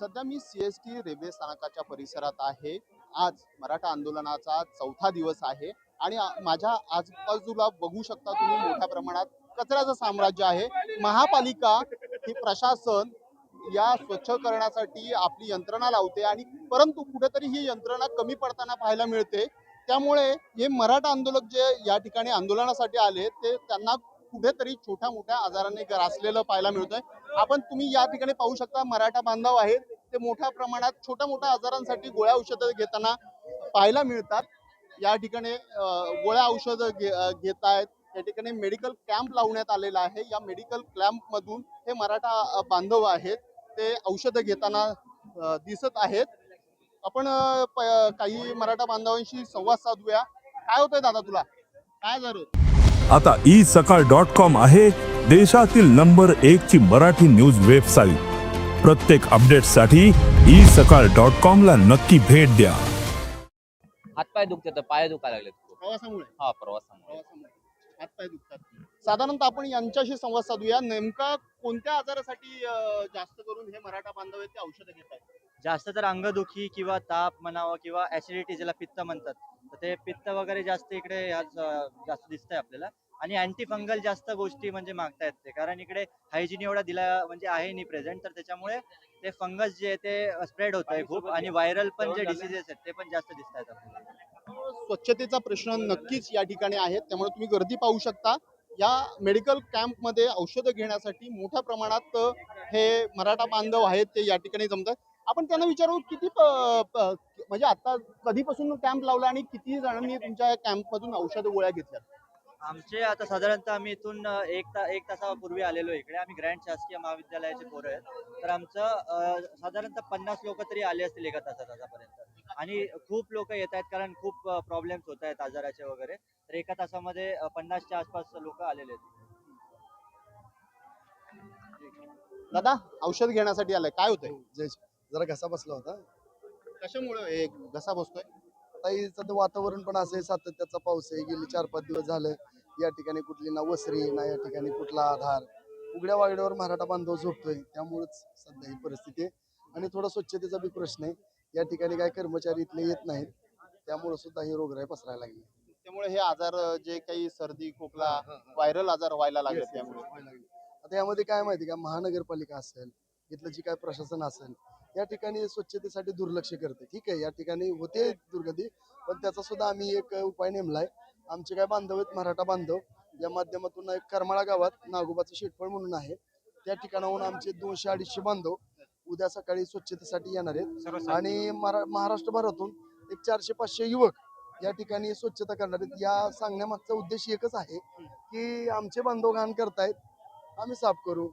सध्या मी C S T railway स्थानकाच्या परिसरात आहे. आज मराठा आंदोलनाचा चौथा दिवस आहे आणि माझ्या आजूबाजूला बघू शकता तुम्ही मोठ्या प्रमाणात कचऱ्याचं साम्राज्य आहे. महापालिका ही प्रशासन या स्वच्छ करण्यासाठी आपली यंत्रणा लावते आणि परंतु कुठेतरी ही यंत्रणा कमी पडताना पाहायला मिळते. त्यामुळे हे मराठा आंदोलक जे या ठिकाणी आंदोलनासाठी आले ते त्यांना कुठेतरी छोट्या मोठ्या आजाराने ग्रासलेलं पाहायला मिळतंय. आपण तुम्ही या ठिकाणी पाहू शकता मराठा बांधव आहेत. ते मोठ्या प्रमाणात छोट्या मोठ्या आजारांसाठी गोळ्या औषधं घेताना पाहायला मिळतात. या ठिकाणी गोळ्या औषधं घे घेत आहेत या ठिकाणी मेडिकल कॅम्प लावण्यात आलेला आहे. या मेडिकल कॅम्पमधून हे मराठा बांधव आहेत. ते औषधं घेताना दिसत आहेत. आपण काही मराठा बांधवांशी संवाद साधूया. काय होतंय दादा तुला? काय झालं? आता ई सकाळ डॉट कॉम आहे. देशातील नंबर एक ची मराठी न्यूज वेबसाईट. प्रत्येक अपडेटसाठी ई सकाळ डॉट कॉम ला नक्की भेट द्या. हातपाय दुखतात पाय दुखायला लागलेत खूप. प्रवासामुळे? हा प्रवासामुळे. प्रवासामुळे. हातपाय दुखतात. साधारणतः आपण यांच्याशी संवाद साधूया. नेमका कोणत्या आजारासाठी अं, जास्त करून हे मराठा बांधव आहेत ते औषधं घेत आहेत? जास्त तर अंगदुखी किंवा ताप म्हणावं किंवा ऍसिडिटी ज्याला पित्त म्हणतात तर ते पित्त वगैरे जास्त इकडे ह्याच, अं, जास्त दिसतंय आपल्याला. आणि अँटी फंगल जास्त गोष्टी म्हणजे मागतायत ते. कारण इकडे हायजीन एवढा दिला म्हणजे आहे नाही प्रेझेंट तर त्याच्यामुळे ते फंगस जे ते स्प्रेड होत आहे खूप. आणि व्हायरल पण जे डिसिजेस आहेत ते पण जास्त दिसत आहेत आपल्याला. स्वच्छतेचा प्रश्न नक्कीच या ठिकाणी आहे त्यामुळे तुम्ही गर्दी पाहू शकता. या मेडिकल कॅम्पमध्ये औषधं घेण्यासाठी मोठ्या प्रमाणात हे मराठा बांधव आहेत ते या ठिकाणी जमतात. आपण त्यांना विचारू किती म्हणजे आता कधीपासून कॅम्प लावला आणि किती जणांनी तुमच्या कॅम्पमधून औषधं गोळ्या घेतल्या आमचे आता साधारणतः आम्ही इथून एक ता एक तासापूर्वी आलेलो इकडे. आम्ही ग्रँड शासकीय महाविद्यालयाचे पोरं आहेत. तर आमचं साधारणतः पन्नास लोक तरी आले असतील एका तासात आतापर्यंत. आणि खूप लोक येत आहेत कारण खूप प्रॉब्लेम्स होत आहेत आजाराचे वगैरे. तर एका तासामध्ये पन्नासच्या आसपास लोक आलेले आहेत. दादा औषध घेण्यासाठी आलंय. काय होतंय? जरा घसा बसला होता. कशामुळे घसा बसतोय? सध्या वातावरण पण असं आहे सातत्याचा पाऊस आहे. गेली चार पाच दिवस झालं या ठिकाणी कुठली ना वसरी ना या ठिकाणी कुठला आधार. उघड्या वागड्यावर मराठा बांधव झोपतोय त्यामुळेच सध्या ही परिस्थिती आहे. आणि थोडा स्वच्छतेचा बी प्रश्न आहे. या ठिकाणी काय कर्मचारी इथले येत नाहीत त्यामुळे सुद्धा ही रोगराई पसरायला लागली. त्यामुळे हे आजार जे काही सर्दी खोकला व्हायरल आजार व्हायला लागले त्यामुळे. आता यामध्ये काय माहिती का? महानगरपालिका असेल इथलं जी काय प्रशासन असेल या ठिकाणी स्वच्छतेसाठी दुर्लक्ष करते. ठीक आहे या ठिकाणी होते दुर्गती पण त्याचा सुद्धा आम्ही एक उपाय नेमलाय. आमचे काय बांधव आहेत मराठा बांधव. या माध्यमातून एक करमाळा गावात नागोबाचं शेटफळ म्हणून आहे. त्या ठिकाणाहून आमचे दोनशे अडीचशे बांधव उद्या सकाळी स्वच्छतेसाठी येणार आहेत. आणि मरा- महाराष्ट्रभरातून एक चारशे पाचशे युवक या ठिकाणी स्वच्छता करणार आहेत. या सांगण्यामागचा उद्देश एकच आहे की आमचे बांधव घाण करतायत. आम्ही साफ करू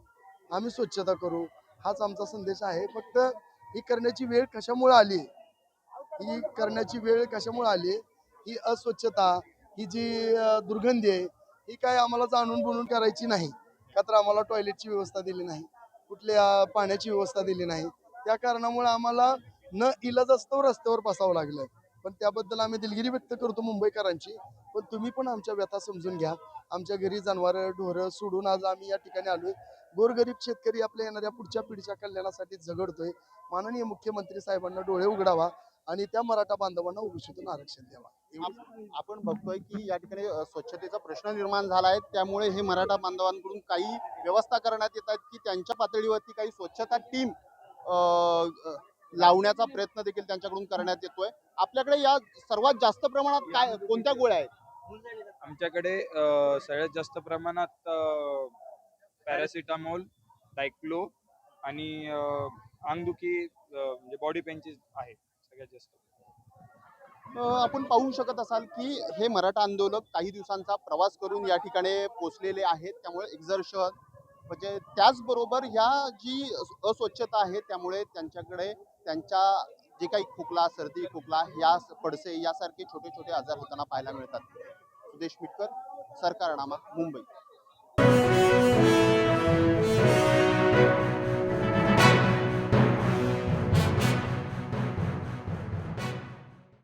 आम्ही स्वच्छता करू. हाच आमचा संदेश आहे. फक्त ही करण्याची वेळ कशामुळे आली? ही करण्याची वेळ कशामुळे आली? ही अस्वच्छता ही जी दुर्गंधी आहे ही काय आम्हाला जाणून बुणून करायची नाही का तर आम्हाला टॉयलेटची व्यवस्था दिली नाही कुठल्या पाण्याची व्यवस्था दिली नाही. त्या कारणामुळे आम्हाला न इलाज असतो रस्त्यावर बसावं लागलं. पण त्याबद्दल आम्ही दिलगिरी व्यक्त करतो मुंबईकरांची. पण तुम्ही पण आमच्या व्यथा समजून घ्या. आमच्या घरी जनावरं ढोरं सोडून आज आम्ही या ठिकाणी आलोय. गोरगरीब शेतकरी आपल्या येणाऱ्या पुढच्या पिढीच्या कल्याणासाठी झगडतोय. माननीय मुख्यमंत्री साहेबांना डोळे उघडावा आणि त्या मराठा बांधवांना ओबीसीतून आरक्षण द्यावा. आपण बघतोय की या ठिकाणी स्वच्छतेचा प्रश्न निर्माण झाला आहे. त्यामुळे हे मराठा बांधवांकडून काही व्यवस्था करण्यात येतात की त्यांच्या पातळीवरती काही स्वच्छता टीम लावण्याचा प्रयत्न देखील त्यांच्याकडून करण्यात येतोय. आपल्याकडे या सर्वात जास्त प्रमाणात काय कोणत्या गोळ्या आहेत? आमच्याकडे अ, सगळ्यात जास्त प्रमाणात पॅरासिटामॉल डायक्लो आणि अ, अंगदुखी अ, म्हणजे बॉडी पेनची आहे सगळ्यात जास्त. अ, आपण पाहू शकत असाल की हे मराठा आंदोलक काही दिवसांचा प्रवास करून या ठिकाणी पोचलेले आहेत. त्यामुळे एक्झर्शन म्हणजे त्याचबरोबर ह्या जी अस्वच्छता आहे त्यामुळे त्यांच्याकडे त्यांच्या जे काही खोकला सर्दी खोकला या पडसे यासारखे छोटे छोटे आजार होताना पाहायला मिळतात. सुदेश मिटकर सरकारनामा मुंबई.